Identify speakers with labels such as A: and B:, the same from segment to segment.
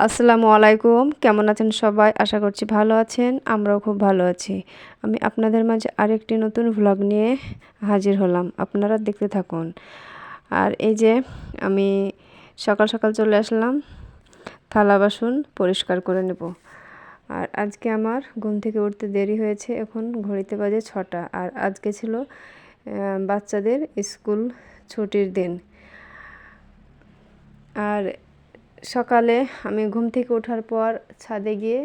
A: আসসালামু আলাইকুম। কেমন আছেন সবাই? আশা করছি ভালো আছেন, আমরাও খুব ভালো আছি। আমি আপনাদের মাঝে আরেকটি নতুন ভ্লগ নিয়ে হাজির হলাম। আপনারা দেখতে থাকুন। আর এই যে আমি সকাল সকাল চলে আসলাম, থালা বাসন পরিষ্কার করে নেব। আর আজকে আমার ঘুম থেকে উঠতে দেরি হয়েছে, এখন ঘড়িতে বাজে ছটা। আর আজকে ছিল বাচ্চাদের স্কুল ছুটির দিন। আর সকালে আমি ঘুম থেকে ওঠার পর ছাদে গিয়ে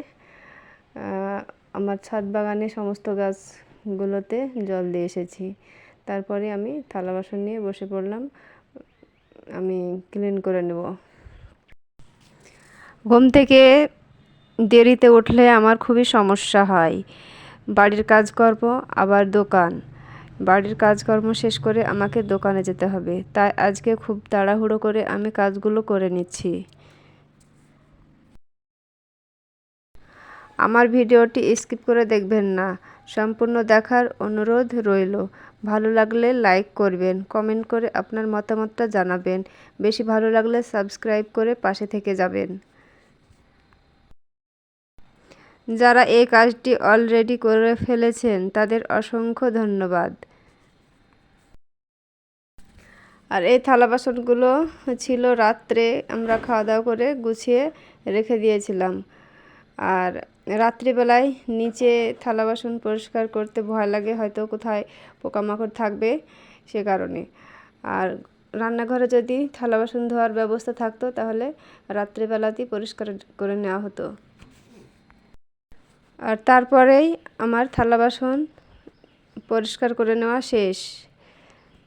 A: আমার ছাদ বাগানে সমস্ত গাছগুলোতে জল দিয়ে এসেছি। তারপরে আমি থালা বাসন নিয়ে বসে পড়লাম। আমি ক্লিন করে নেব। ঘুম থেকে দেরিতে উঠলে আমার খুবই সমস্যা হয়। বাড়ির কাজকর্ম, আবার দোকান। বাড়ির কাজকর্ম শেষ করে আমাকে দোকানে যেতে হবে। তাই আজকে খুব তাড়াহুড়ো করে আমি কাজগুলো করে নিচ্ছি। আমার ভিডিওটি স্কিপ করে দেখবেন না। সম্পূর্ণ দেখার অনুরোধ রইল। ভালো লাগলে লাইক করবেন, কমেন্ট করে আপনার মতামতটা জানাবেন। বেশি ভালো লাগলে সাবস্ক্রাইব করে পাশে থেকে যাবেন। যারা এই কাজটি অলরেডি করে ফেলেছেন, তাদের অসংখ্য ধন্যবাদ। আর এই থালা বাসনগুলো ছিল রাত্রে আমরা খাওয়া দাওয়া করে গুছিয়ে রেখে দিয়েছিলাম। আর রাত্রিবেলায় নিচে থালা বাসন পরিষ্কার করতে ভয় লাগে, হয়তো কোথায় পোকামাকড় থাকবে সে কারণে। আর রান্নাঘরে যদি থালা বাসন ধোয়ার ব্যবস্থা থাকতো, তাহলে রাত্রিবেলাতেই পরিষ্কার করে নেওয়া হতো। আর তারপরেই আমার থালা বাসন পরিষ্কার করে নেওয়া শেষ।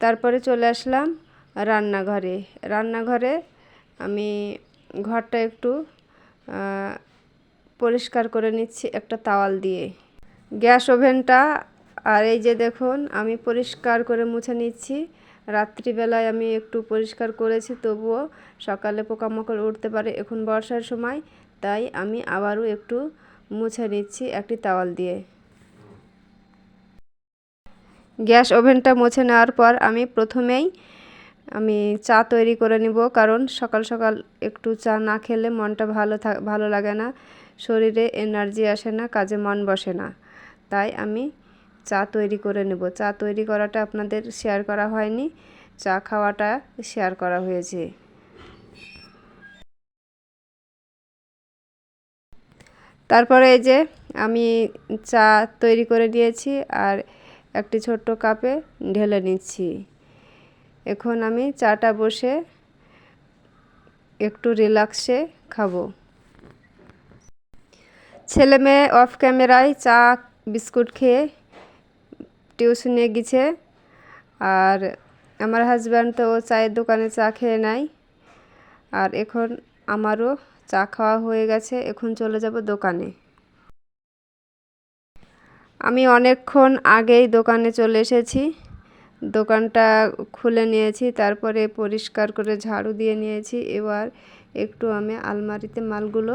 A: তারপরে চলে আসলাম রান্নাঘরে। রান্নাঘরে আমি ঘরটা একটু পরিষ্কার করে নিচ্ছি একটা তাওয়াল দিয়ে। গ্যাস ওভেনটা, আর এই যে দেখুন, আমি পরিষ্কার করে মুছে নিচ্ছি। রাত্রিবেলায় আমি একটু পরিষ্কার করেছি, তবুও সকালে পোকামাকড় উঠতে পারে এখন বর্ষার সময়, তাই আমি আবারও একটু মুছে নিচ্ছি একটি তাওয়াল দিয়ে। গ্যাস ওভেনটা মুছে নেওয়ার পর আমি প্রথমেই আমি চা তৈরি করে নিব, কারণ সকাল সকাল একটু চা না খেলে মনটা ভালো ভালো লাগে না। শরীরে এনার্জি আসে না, কাজে মন বসে না। তাই আমি চা তৈরি করে নেব। চা তৈরি করাটা আপনাদের শেয়ার করা হয়নি। চা খাওয়াটা শেয়ার করা হয়েছে। তারপরে এই যে আমি চা তৈরি করে নিয়েছি আর একটি ছোট্ট কাপে ঢেলে নিচ্ছি। এখন আমি চাটা বসে একটু রিল্যাক্সে খাব। ছেলে মেয়ে অফ ক্যামেরায় চা, বিস্কুট খেয়ে টিউশনে গেছে আর আমার হাজব্যান্ড তো চায়ের দোকানে চা খেয়ে নেয় আর এখন আমারও চা খাওয়া হয়ে গেছে, এখন চলে যাব দোকানে। আমি অনেকক্ষণ আগেই দোকানে চলে এসেছি। দোকানটা খুলে নিয়েছি, তারপরে পরিষ্কার করে ঝাড়ু দিয়ে নিয়েছি। এবার একটু আমি আলমারিতে মালগুলো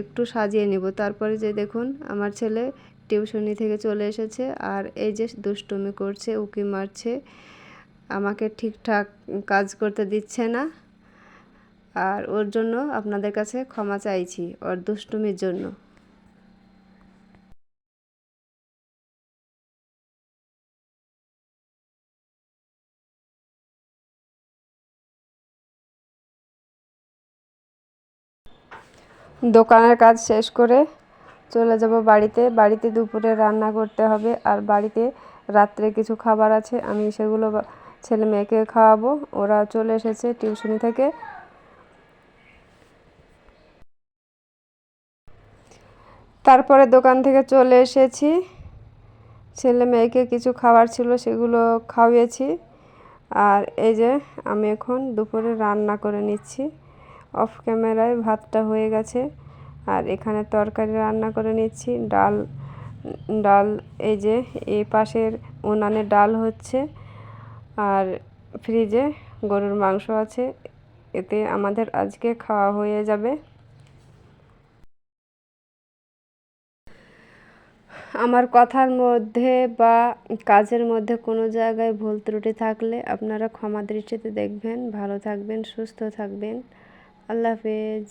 A: একটু সাজিয়ে নিব। তারপরে যে দেখুন, আমার ছেলে টিউশনি থেকে চলে এসেছে আর এই যে দুষ্টুমি করছে, উকি মারছে, আমাকে ঠিকঠাক কাজ করতে দিচ্ছে না। আর ওর জন্য আপনাদের কাছে ক্ষমা চাইছি ওর দুষ্টুমির জন্য। দোকানের কাজ শেষ করে চলে যাব বাড়িতে। বাড়িতে দুপুরে রান্না করতে হবে আর বাড়িতে রাত্রে কিছু খাবার আছে, আমি সেগুলো ছেলে মেয়েকে খাওয়াবো। ওরা চলে এসেছে টিউশনি থেকে। তারপরে দোকান থেকে চলে এসেছি। ছেলে মেয়েকে কিছু খাবার ছিল সেগুলো খাওয়িয়েছি আর এই যে আমি এখন দুপুরে রান্না করে নিচ্ছি। অফ ক্যামেরায় ভাতটা হয়ে গেছে। আর এখানে তরকারি রান্না করে নিচ্ছি। ডাল ডাল এই যে এ পাশের উনানে ডাল হচ্ছে। আর ফ্রিজে গরুর মাংস আছে। এতে আমাদের আজকে খাওয়া হয়ে যাবে। আমার কথার মধ্যে বা কাজের মধ্যে কোনো জায়গায় ভুল ত্রুটি থাকলে আপনারা ক্ষমা দৃষ্টিতে দেখবেন। ভালো থাকবেন, সুস্থ থাকবেন। আল্লাহ হাফেজ